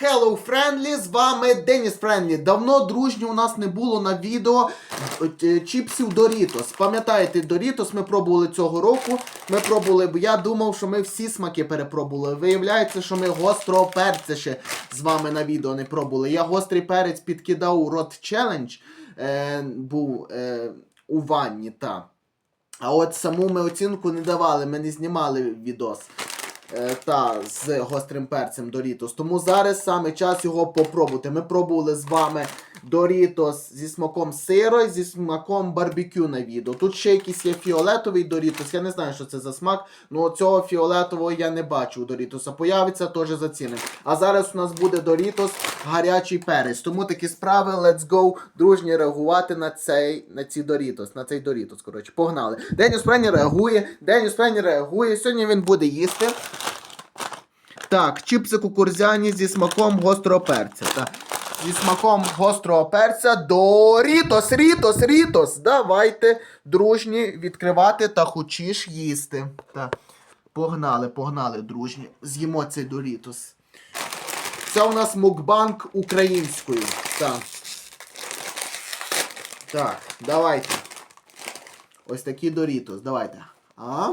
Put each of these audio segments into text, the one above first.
Hello Friendly, з вами Деніс Френдлі. Давно дружньо у нас не було на відео е, чіпсів Doritos. Пам'ятаєте, Doritos ми пробували цього року. Ми пробували, бо я думав, що ми всі смаки перепробували. Виявляється, що ми гострого перця ще з вами на відео не пробували. Я гострий перець підкидав у рот челендж. Е, був е, у ванні, та. А от саму ми оцінку не давали, ми не знімали відос. Е, та з гострим перцем Doritos. Тому зараз саме час його попробувати. Ми пробували з вами Doritos зі смаком сира і зі смаком барбекю на відео. Тут ще якийсь є фіолетовий Doritos. Я не знаю, що це за смак. Ну цього фіолетового я не бачу у Doritos. Появиться теж зацінимо. А зараз у нас буде Doritos гарячий перець. Тому такі справи, let's go, дружні реагувати на цей на ці Doritos. На цей Doritos, коротше, погнали. Деніс Прені реагує, Деніс Прені реагує. Сьогодні він буде їсти. Так, чіпси кукурзяні зі смаком гострого перця. Так. Зі смаком гострого перця до Рітос, Рітос, Рітос. Давайте дружні відкривати та хочеш їсти. Так. Погнали, погнали, дружні. З'їмо цей Дорітос. Це у нас мукбанк українською. Так. Так, давайте. Ось такі Дорітос. Давайте. А?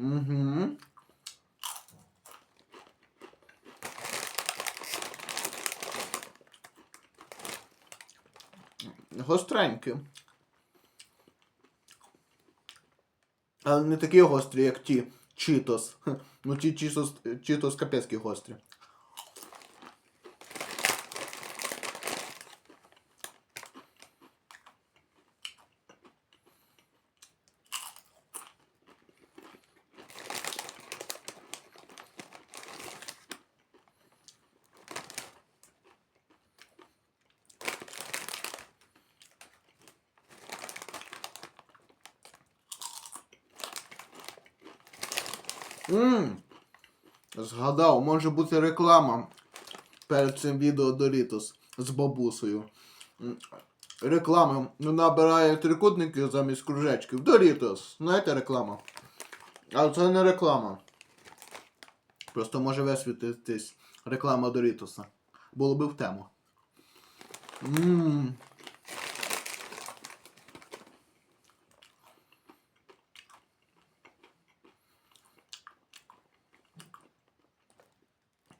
Угу. Гостренькі. Але не такі гострі, як ті Читос. Ну ті Читос, Читос капецькі гострі. Ммм. Згадав, може бути реклама перед цим відео Doritos з бабусею. Реклама ну, набирає трикутники замість кружечків. Doritos. Знаєте реклама? Але це не реклама. Просто може висвітитись реклама Дорітоса. Було би в тему. Ммм.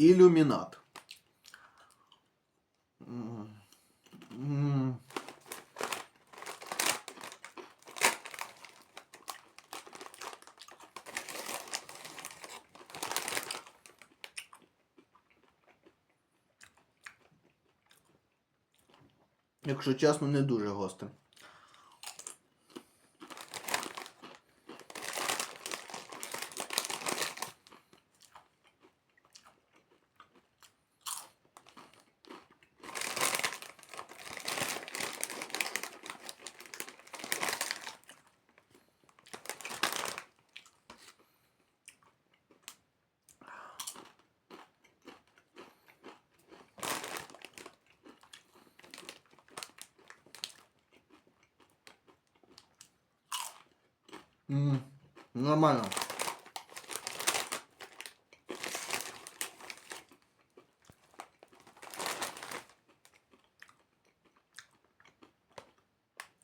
Ілюмінат. Якщо чесно, не дуже гостре. М, Нормально.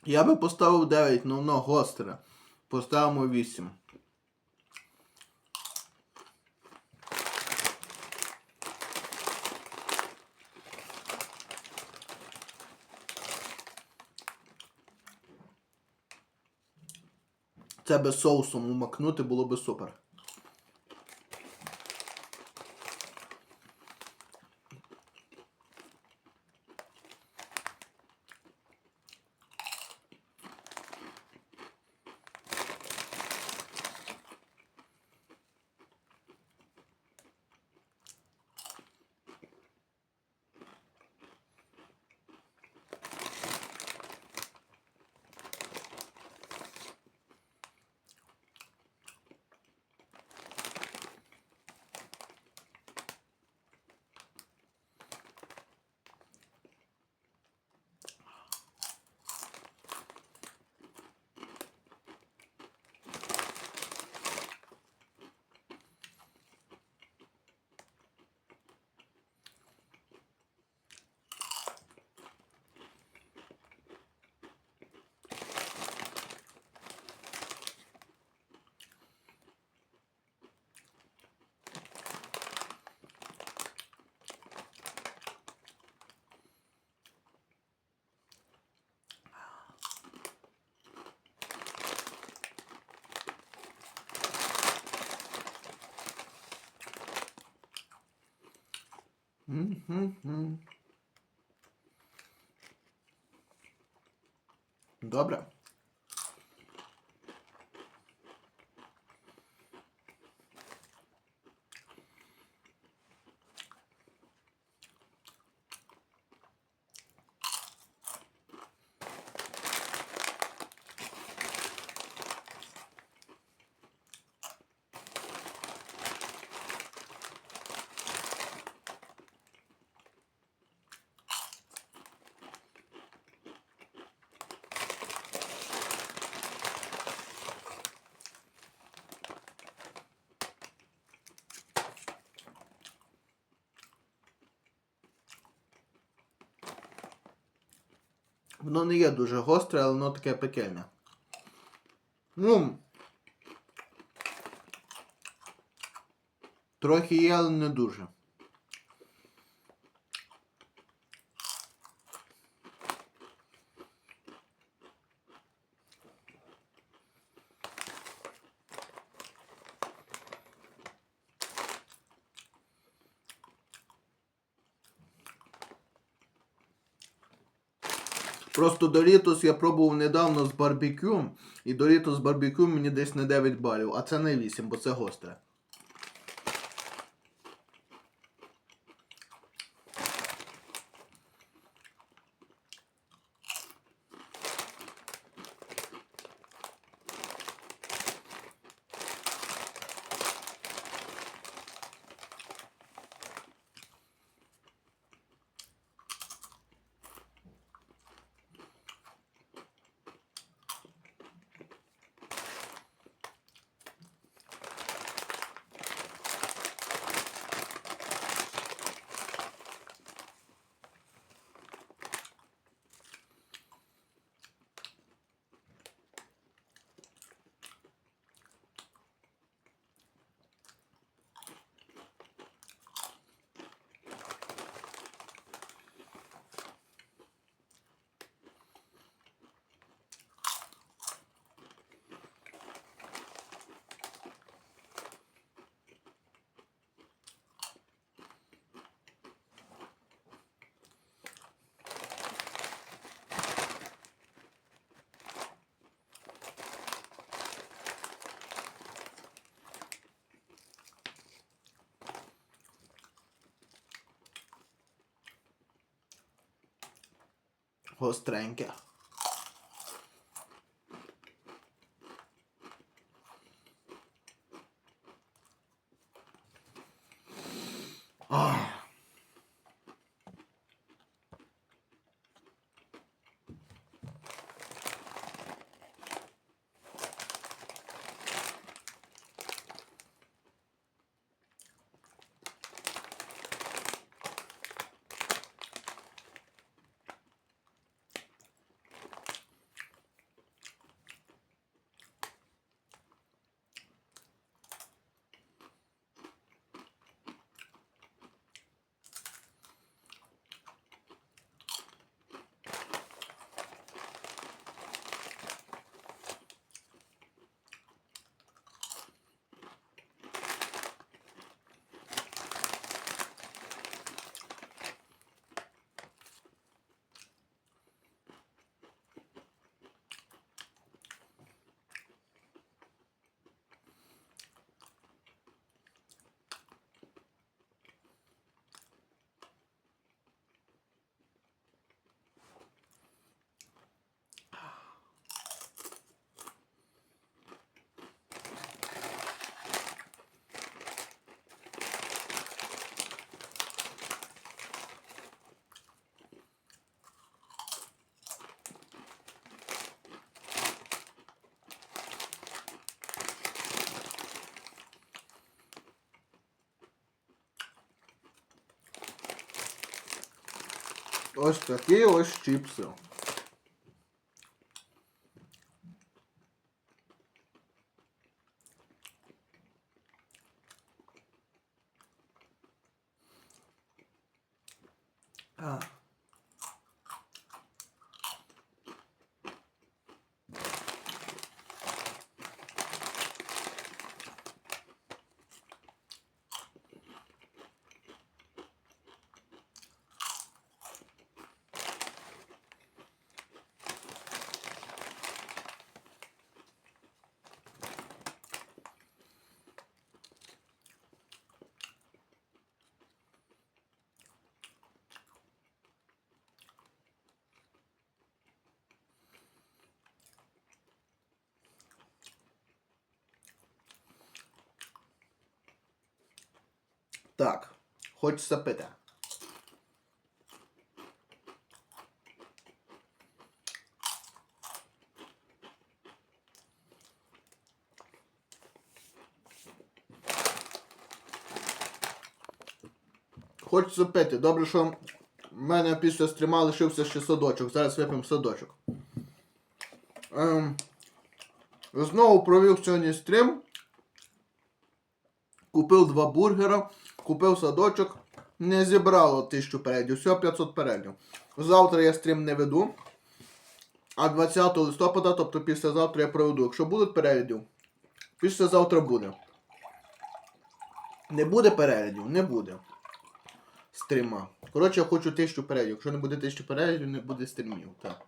Я би поставив 9, но воно гостре. Поставимо 8. Це би соусом умакнути було би супер. М-м-м. Добре. Воно не є дуже гостре, але воно таке пекельне. Ну. Трохи є, але не дуже. Просто Дорітос я пробував недавно з барбекю, і Дорітос з барбекю мені десь на 9 балів, а це не 8, бо це гостре. Hos Tränke. Ah. Гостреньке. Ах. Ось такі ось чіпси. А. Так, хочеться пити. Хочеться пити. Добре, що в мене після стріма лишився ще садочок. Зараз вип'ємо садочок. Ем, знову провів сьогодні стрім. Купив два бургера, купив садочок. Не зібрало 1000 переглядів, всього 500 переглядів. Завтра я стрім не веду. А 20 листопада, тобто післязавтра я проведу. Якщо будуть переглядів, післязавтра буде. Не буде переглядів, не буде. Стріма. Коротше, я хочу 1000 переглядів. Якщо не буде 1000 переглядів, не буде стрімів. Так.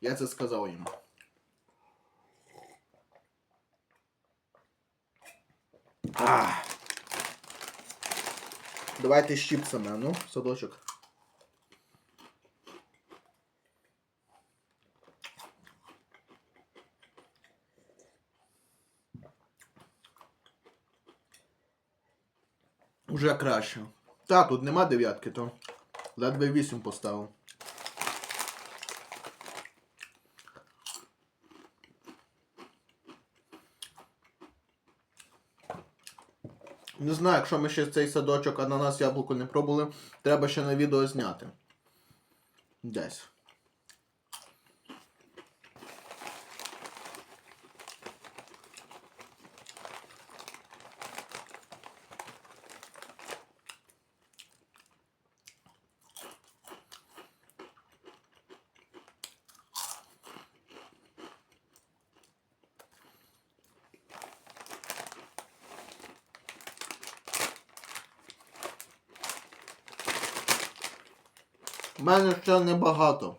Я це сказав їм. Ах. Давайте з чіпсами, ну, садочок. Уже краще. Та, тут нема дев'ятки, то ледве 8 поставив. Не знаю, якщо ми ще цей садочок ананас яблуко не пробували, треба ще на відео зняти. Десь. Мене ще небагато.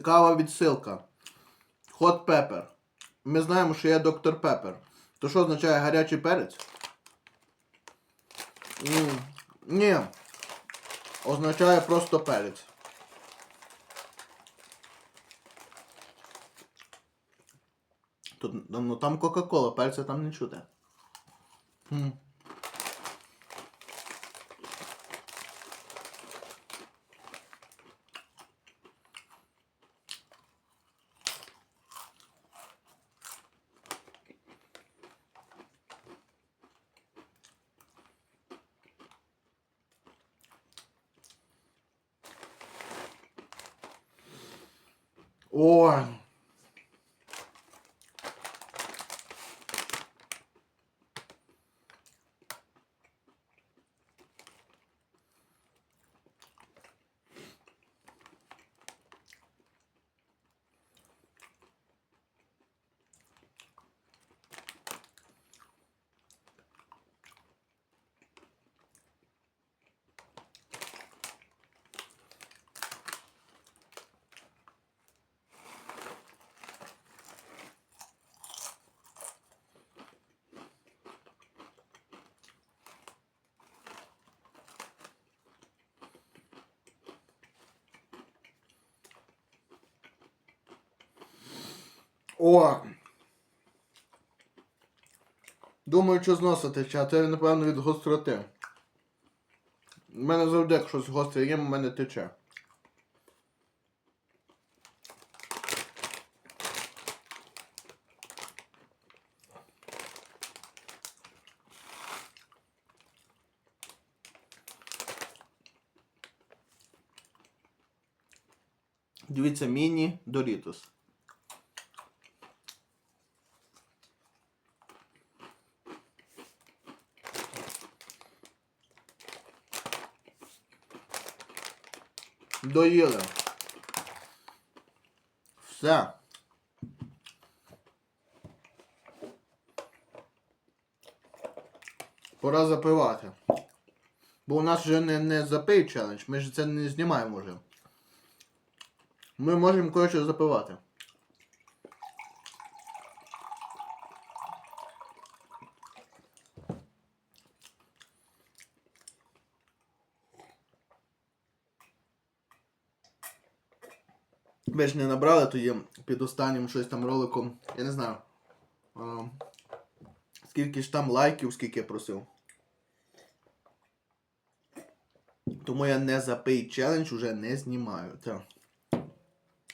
Цікава відсилка. Hot pepper. Ми знаємо, що є доктор Пепер. То що означає гарячий перець? Ні. Означає просто перець. Тут, ну там Кока-Кола, перця там не чути. М. Ой. О! Думаю, що зносити, чи, а це, напевно, від гостроти. У мене завжди як щось гостре є, в мене тече. Дивіться, міні Дорітос. Доїли. Все. Пора запивати. Бо у нас вже не, не запий челендж, ми ж це не знімаємо вже. Ми можемо коротше запивати. Ви ж не набрали тоді під останнім щось там роликом. Я не знаю. А, скільки ж там лайків, скільки я просив. Тому я не запий челендж уже не знімаю. Так.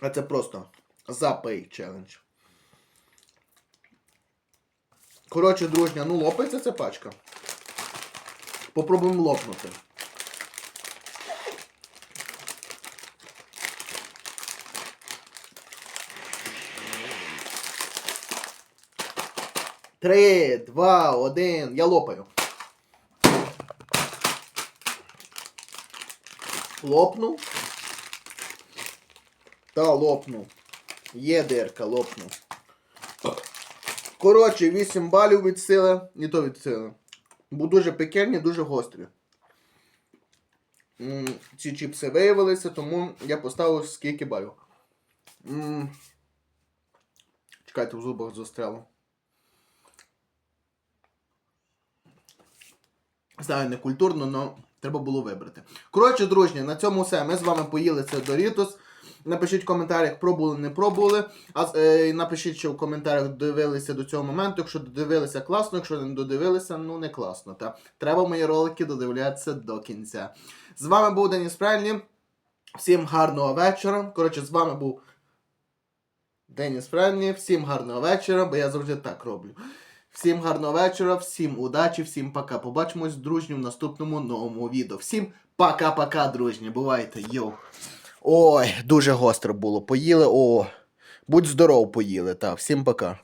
А це просто запий челендж. Коротше, дружня, ну лопається ця пачка. Попробуємо лопнути. Три, два, один. Я лопаю. Лопнув. Та лопнув. Є дирка, лопнув. Коротше, 8 балів від сили. І то від сили. Бо дуже пекельні, дуже гострі. Ці чіпси виявилися, тому я поставив скільки балів. Чекайте, в зубах застряло. Знаю, не культурно, але треба було вибрати. Коротше, дружні, на цьому все. Ми з вами поїли це Doritos. Напишіть в коментарях, пробували, не пробували. А е, напишіть, що в коментарях додивилися до цього моменту. Якщо додивилися класно, якщо не додивилися, ну не класно. Та треба мої ролики додивлятися до кінця. З вами був Деніс Френлі. Всім гарного вечора. Коротше, з вами був Деніс Френлі. Всім гарного вечора, бо я завжди так роблю. Всім гарного вечора, всім удачі, всім пока. Побачимось, дружні, в наступному новому відео. Всім пока-пока, дружні. Бувайте, йоу. Ой, дуже гостро було. Поїли, о. Будь здоров, поїли, та. Всім пока.